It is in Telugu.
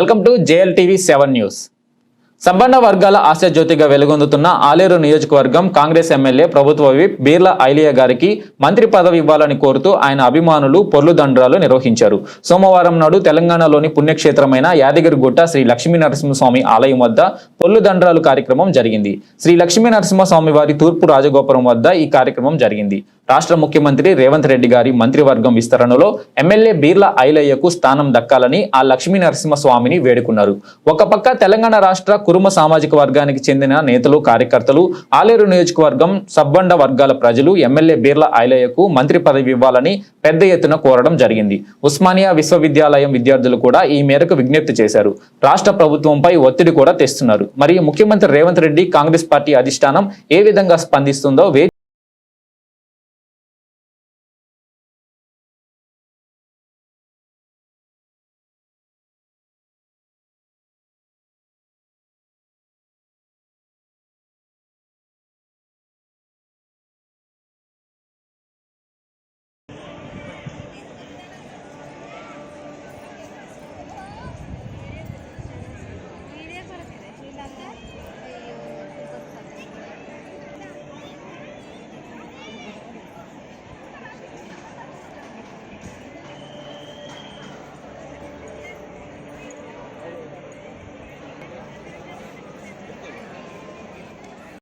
Welcome to JL TV seven news. సంపన్న వర్గాల ఆశాజ్యోతిగా వెలుగొందుతున్న ఆలేరు నియోజకవర్గం కాంగ్రెస్ ఎమ్మెల్యే ప్రభుత్వ విప్ బీర్ల ఐలియ గారికి మంత్రి పదవి ఇవ్వాలని కోరుతూ ఆయన అభిమానులు పొర్లు దండ్రాలు నిర్వహించారు. సోమవారం నాడు తెలంగాణలోని పుణ్యక్షేత్రమైన యాదగిరిగుట్ట శ్రీ లక్ష్మీ నరసింహస్వామి ఆలయం వద్ద పొర్లు దండ్రాలు కార్యక్రమం జరిగింది. శ్రీ లక్ష్మీ నరసింహస్వామి వారి తూర్పు రాజగోపురం వద్ద ఈ కార్యక్రమం జరిగింది. రాష్ట్ర ముఖ్యమంత్రి రేవంత్ రెడ్డి గారి మంత్రివర్గం విస్తరణలో ఎమ్మెల్యే బీర్ల ఐలయ్యకు స్థానం దక్కాలని ఆ లక్ష్మీ నరసింహస్వామిని వేడుకున్నారు. ఒక పక్క తెలంగాణ రాష్ట్ర కురుమ సామాజిక వర్గానికి చెందిన నేతలు కార్యకర్తలు ఆలేరు నియోజకవర్గం సబ్బండ వర్గాల ప్రజలు ఎమ్మెల్యే బీర్ల ఐలయ్యకు మంత్రి పదవి ఇవ్వాలని పెద్ద ఎత్తున కోరడం జరిగింది. ఉస్మానియా విశ్వవిద్యాలయం విద్యార్థులు కూడా ఈ మేరకు విజ్ఞప్తి చేశారు. రాష్ట్ర ప్రభుత్వంపై ఒత్తిడి కూడా తెస్తున్నారు. మరి ముఖ్యమంత్రి రేవంత్ రెడ్డి కాంగ్రెస్ పార్టీ అధిష్టానం ఏ విధంగా స్పందిస్తుందో